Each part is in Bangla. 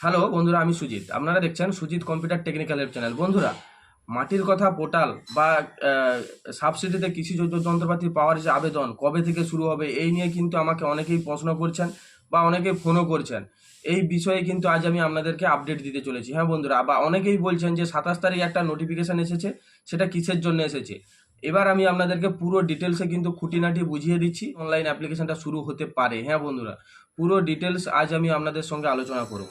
হ্যালো বন্ধুরা, আমি সুজিত। আপনারা দেখছেন সুজিত কম্পিউটার টেকনিক্যাল চ্যানেল। বন্ধুরা, মাটির কথা পোর্টাল বা সাবসিডিতে কৃষি যন্ত্র- যন্ত্রপাতি পাওয়ার যে আবেদন, কবে থেকে শুরু হবে, এই নিয়ে কিন্তু আমাকে অনেকেই প্রশ্ন করছেন বা অনেকেই ফোনও করছেন। এই বিষয়ে কিন্তু আজ আমি আপনাদেরকে আপডেট দিতে চলেছি। হ্যাঁ বন্ধুরা, বা অনেকেই বলছেন যে সাতাশ তারিখ একটা নোটিফিকেশান এসেছে, সেটা কিসের জন্য এসেছে? এবার আমি আপনাদেরকে পুরো ডিটেলসে কিন্তু খুঁটিনাটি বুঝিয়ে দিচ্ছি। অনলাইন অ্যাপ্লিকেশনটা শুরু হতে পারে। হ্যাঁ বন্ধুরা, পুরো ডিটেলস আজ আমি আপনাদের সঙ্গে আলোচনা করব।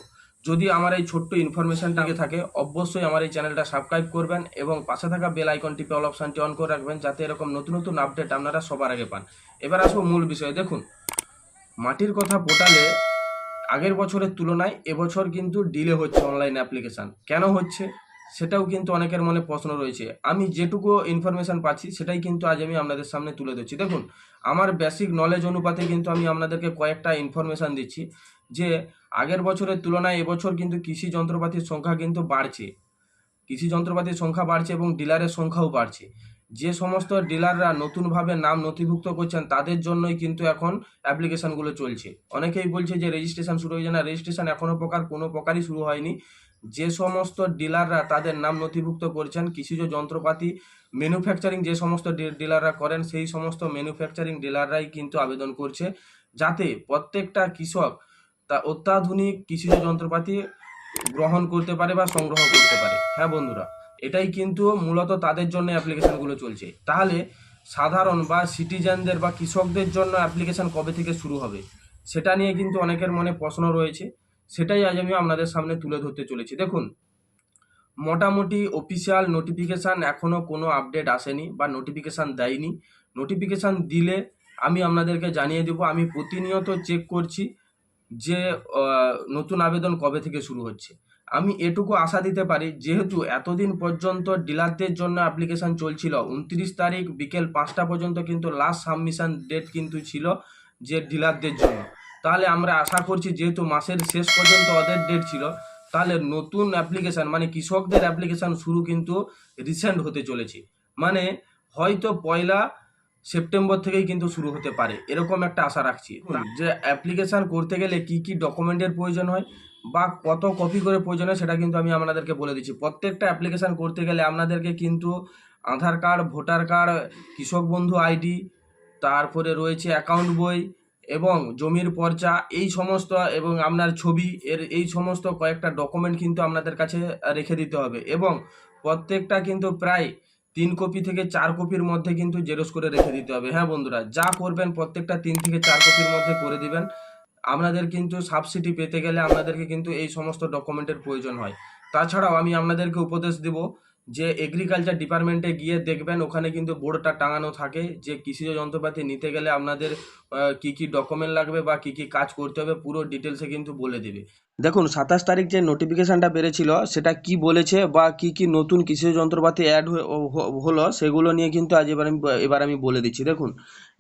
যদি আমার এই ছোট্ট ইনফরমেশনটাকে থাকে, অবশ্যই আমার এই চ্যানেলটা সাবস্ক্রাইব করবেন এবং পাশে থাকা বেল আইকনটি অল অপশানটি অন করে রাখবেন যাতে এরকম নতুন নতুন আপডেট আপনারা সবার আগে পান। এবার আসব মূল বিষয়ে। দেখুন, মাটির কথা পোর্টালে আগের বছরের তুলনায় এবছর কিন্তু ডিলে হচ্ছে অনলাইন অ্যাপ্লিকেশান কেন হচ্ছে? সেটাও কিন্তু অনেকের মনে প্রশ্ন রয়েছে। আমি যেটুকু ইনফরমেশান পাচ্ছি, সেটাই কিন্তু আজ আমি আপনাদের সামনে তুলে ধরছি। দেখুন, আমার বেসিক নলেজ অনুপাতে কিন্তু আমি আপনাদেরকে কয়েকটা ইনফরমেশান দিচ্ছি, যে আগের বছরের তুলনায় এবছর কিন্তু কৃষি যন্ত্রপাতির সংখ্যা কিন্তু বাড়ছে। কৃষি যন্ত্রপাতির সংখ্যা বাড়ছে এবং ডিলারের সংখ্যাও বাড়ছে। যে সমস্ত ডিলাররা নতুনভাবে নাম নথিভুক্ত করছেন, তাদের জন্যই কিন্তু এখন অ্যাপ্লিকেশনগুলো চলছে। অনেকেই বলছে যে রেজিস্ট্রেশন শুরু হয়ে যায় না রেজিস্ট্রেশন এখনও প্রকার কোনো প্রকারই শুরু হয়নি। যে সমস্ত ডিলাররা তাদের নাম নথিভুক্ত করছেন কৃষিজ যন্ত্রপাতি ম্যানুফ্যাকচারিং যে সমস্ত ডিলাররা করেন, সেই সমস্ত ম্যানুফ্যাকচারিং ডিলাররাই কিন্তু আবেদন করছে। যাতে প্রত্যেকটা কৃষক তা অত্যাধুনিক কৃষিজ যন্ত্রপাতি গ্রহণ করতে পারে বা সংগ্রহ করতে পারে। হ্যাঁ বন্ধুরা, এটাই কিন্তু মূলত তাদের জন্য অ্যাপ্লিকেশনগুলো চলছে। তাহলে সাধারণ বা সিটিজেনদের বা কৃষকদের জন্য অ্যাপ্লিকেশন কবে থেকে শুরু হবে, সেটা নিয়ে কিন্তু অনেকের মনে প্রশ্ন রয়েছে। সেটাই আজ আমি আপনাদের সামনে তুলে ধরতে চলেছি। দেখুন, মোটামুটি অফিসিয়াল নোটিফিকেশান এখনও কোনো আপডেট আসেনি বা নোটিফিকেশান দেয়নি। নোটিফিকেশান দিলে আমি আপনাদেরকে জানিয়ে দেবো, আমি প্রতিনিয়ত চেক করছি যে নতুন আবেদন কবে থেকে শুরু হচ্ছে। আমি এটুকু আশা দিতে পারি, যেহেতু এতদিন পর্যন্ত ডিলারদের জন্য অ্যাপ্লিকেশন চলছিল, উনত্রিশ তারিখ বিকেল পাঁচটা পর্যন্ত কিন্তু লাস্ট সাবমিশন ডেট কিন্তু ছিল যে ডিলারদের জন্য। তাহলে আমরা আশা করছি যেহেতু মাসের শেষ পর্যন্ত ওদের ডেট ছিল তাহলে নতুন অ্যাপ্লিকেশান মানে কৃষকদের অ্যাপ্লিকেশান শুরু কিন্তু রিসেন্ট হতে চলেছে। মানে হয়তো পয়লা সেপ্টেম্বর থেকেই কিন্তু শুরু হতে পারে এরকম একটা আশা রাখছি। যে অ্যাপ্লিকেশান করতে গেলে কি কি ডকুমেন্টের প্রয়োজন হয় বা কত কপি করে প্রয়োজন হয় সেটা কিন্তু আমি আপনাদেরকে বলে দিচ্ছি। প্রত্যেকটা অ্যাপ্লিকেশান করতে গেলে আপনাদেরকে কিন্তু আধার কার্ড ভোটার কার্ড কৃষক বন্ধু আইডি তারপরে রয়েছে অ্যাকাউন্ট বই এবং জমির পর্চা, এই সমস্ত এবং আপনার ছবি, এর এই সমস্ত কয়েকটা ডকুমেন্ট কিন্তু আপনাদের কাছে রেখে দিতে হবে এবং প্রত্যেকটা কিন্তু প্রায় তিন কপি থেকে চার কপির মধ্যে কিন্তু জেরক্স করে রেখে দিতে হবে। হ্যাঁ বন্ধুরা, যা করবেন প্রত্যেকটা তিন থেকে চার কপির মধ্যে করে দিবেন। আপনাদের কিন্তু সাবসিডি পেতে গেলে আপনাদেরকে কিন্তু এই সমস্ত ডকুমেন্টের প্রয়োজন হয়। তাছাড়াও আমি আপনাদেরকে উপদেশ দেব যে এগ্রিকালচার ডিপার্টমেন্টে গিয়ে দেখবেন ওখানে কিন্তু বোর্ডটা টাঙানো থাকে যে কৃষিজ যন্ত্রপাতি নিতে গেলে আপনাদের কী কি ডকুমেন্ট লাগবে বা কি কি কাজ করতে হবে, পুরো ডিটেলসে কিন্তু বলে দেবে। দেখুন, সাতাশ তারিখ যে নোটিফিকেশানটা বেড়েছিল, সেটা কি বলেছে বা কি কি নতুন কৃষি যন্ত্রপাতি অ্যাড হলো, সেগুলো নিয়ে কিন্তু আজ এবার আমি এবার আমি বলে দিচ্ছি। দেখুন,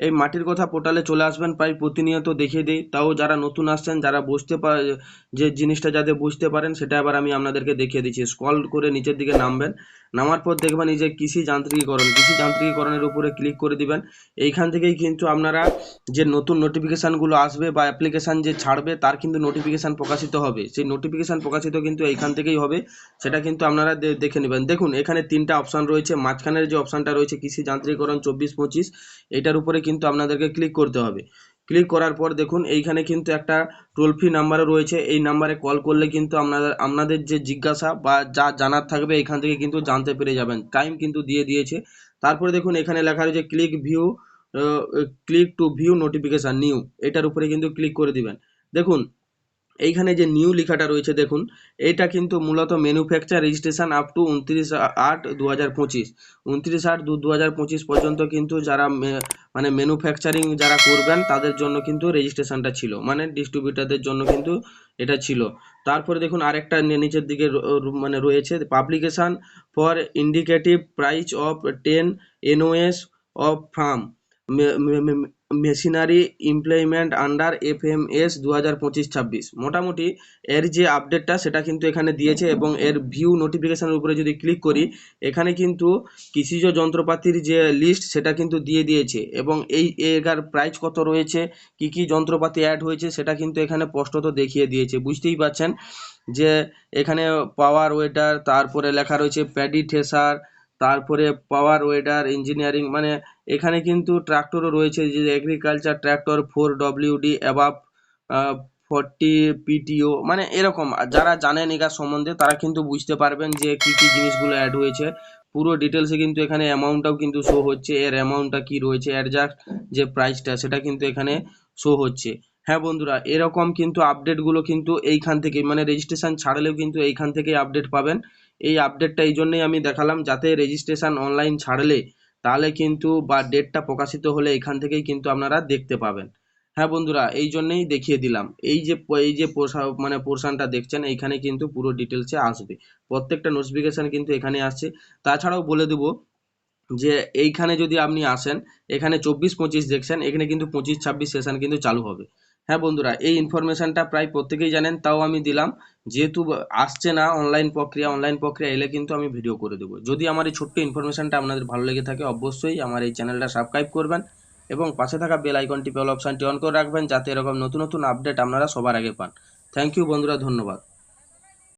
এই মাটির কথা পোর্টালে চলে আসবেন, প্রায় প্রতিনিয়ত দেখিয়ে দিই। তাও যারা নতুন আসছেন, যারা বুঝতে পার যে জিনিসটা যাতে বুঝতে পারেন, সেটা এবার আমি আপনাদেরকে দেখিয়ে দিচ্ছি। স্কল করে নিচের দিকে নামবেন। নামার পর দেখবেন এই যে কৃষি যান্ত্রিকীকরণ, কৃষি যান্ত্রিকীকরণের উপরে ক্লিক করে দিবেন। এইখান থেকেই কিন্তু আপনারা যে নতুন নোটিফিকেশানগুলো আসবে বা অ্যাপ্লিকেশান যে ছাড়বে, তার কিন্তু নোটিফিকেশান প্রকাশিত হবে। সেই নোটিফিকেশান প্রকাশিত কিন্তু এইখান থেকেই হবে। সেটা কিন্তু আপনারা দেখে নেবেন। দেখুন, এখানে তিনটা অপশান রয়েছে। মাঝখানের যে অপশানটা রয়েছে, কৃষি যান্ত্রিকীকরণ চব্বিশ পঁচিশ, এটার উপরে কিন্তু আপনাদেরকে ক্লিক করতে হবে। ক্লিক করার পর দেখুন, এইখানে কিন্তু একটা টোল ফ্রি নাম্বারও রয়েছে। এই নাম্বারে কল করলে কিন্তু আপনাদের আপনাদের যে জিজ্ঞাসা বা যা জানার থাকবে, এখান থেকে কিন্তু জানতে পেরে যাবেন। টাইম কিন্তু দিয়ে দিয়েছে। তারপরে দেখুন, এখানে লেখা রয়েছে click view click to view notification new এটার উপরে কিন্তু ক্লিক করে দিবেন। দেখুন এইখানে যে নিউ লেখাটা রয়েছে দেখুন, এটা কিন্তু মূলত ম্যানুফ্যাকচার রেজিস্ট্রেশন আপ টু উনত্রিশ আট দু হাজার পঁচিশ। উনত্রিশ আট দু হাজার পঁচিশ পর্যন্ত কিন্তু যারা মানে ম্যানুফ্যাকচারিং যারা করবেন, তাদের জন্য কিন্তু রেজিস্ট্রেশনটা ছিল। মানে ডিস্ট্রিবিউটারদের জন্য কিন্তু এটা ছিল। তারপরে দেখুন আরেকটা নিচের দিকে মানে রয়েছে publication for indicative price of ten NOS of farm machinery employment under F M S দু হাজার পঁচিশ ছাব্বিশ। মোটামুটি এর যে আপডেটটা, সেটা কিন্তু এখানে দিয়েছে এবং এর ভিউ নোটিফিকেশানের উপরে যদি ক্লিক করি, এখানে কিন্তু কৃষিজ যন্ত্রপাতির যে লিস্ট সেটা কিন্তু দিয়ে দিয়েছে এবং এই এগার প্রাইস কত রয়েছে, কি কি যন্ত্রপাতি অ্যাড হয়েছে, সেটা কিন্তু এখানে স্পষ্টত দেখিয়ে দিয়েছে। বুঝতেই পারছেন যে এখানে পাওয়ার ওয়েডার তারপরে লেখা রয়েছে প্যাডি ঠেসার তারপরে পাওয়ার ওয়েডার ইঞ্জিনিয়ারিং মানে এখানে কিন্তু ট্রাক্টরও রয়েছে, যে এগ্রিকালচার ট্র্যাক্টর ফোর ডব্লিউডি অ্যাবাব ফোরটি পিটিও মানে এরকম। যারা জানেন এগার সম্বন্ধে, তারা কিন্তু বুঝতে পারবেন যে কি কি জিনিসগুলো অ্যাড হয়েছে। পুরো ডিটেলসে কিন্তু এখানে অ্যামাউন্টটাও কিন্তু শো হচ্ছে, এর অ্যামাউন্টটা কি রয়েছে অ্যাডজাস্ট যে প্রাইসটা সেটা কিন্তু এখানে শো হচ্ছে। হ্যাঁ বন্ধুরা, এরকম কিন্তু আপডেটগুলো কিন্তু এইখান থেকে মানে রেজিস্ট্রেশন ছাড়লেও কিন্তু এইখান থেকেই আপডেট পাবেন। এই আপডেটটা এই জন্যই আমি দেখালাম, যাতে রেজিস্ট্রেশন অনলাইন ছাড়লে তাহলে কিন্তু বা ডেটটা প্রকাশিত হলে এখান থেকেই কিন্তু আপনারা দেখতে পাবেন। হ্যাঁ বন্ধুরা, এই জন্যেই দেখিয়ে দিলাম। এই যে এই যে মানে পোর্শনটা দেখছেন, এইখানে কিন্তু পুরো ডিটেলসে আসবে। প্রত্যেকটা নোটিফিকেশন কিন্তু এখানে আসছে। তাছাড়াও বলে দেবো যে, এইখানে যদি আপনি আসেন, এখানে চব্বিশ পঁচিশ দেখছেন, এখানে কিন্তু পঁচিশ ছাব্বিশ সেশন কিন্তু চালু হবে। হ্যাঁ বন্ধুরা, এই ইনফরমেশনটা প্রায় প্রত্যেকেই জানেন, তাও আমি দিলাম। যেহেতু আসছে না অনলাইন প্রক্রিয়া অনলাইন প্রক্রিয়া এলে কিন্তু আমি ভিডিও করে দেবো। যদি আমার এই ছোট্ট ইনফরমেশনটা আপনাদের ভালো লেগে থাকে, অবশ্যই আমার এই চ্যানেলটা সাবস্ক্রাইব করবেন এবং পাশে থাকা বেল আইকনটি বেল অপশানটি অন করে রাখবেন, যাতে এরকম নতুন নতুন আপডেট আপনারা সবার আগে পান। থ্যাংক ইউ বন্ধুরা, ধন্যবাদ।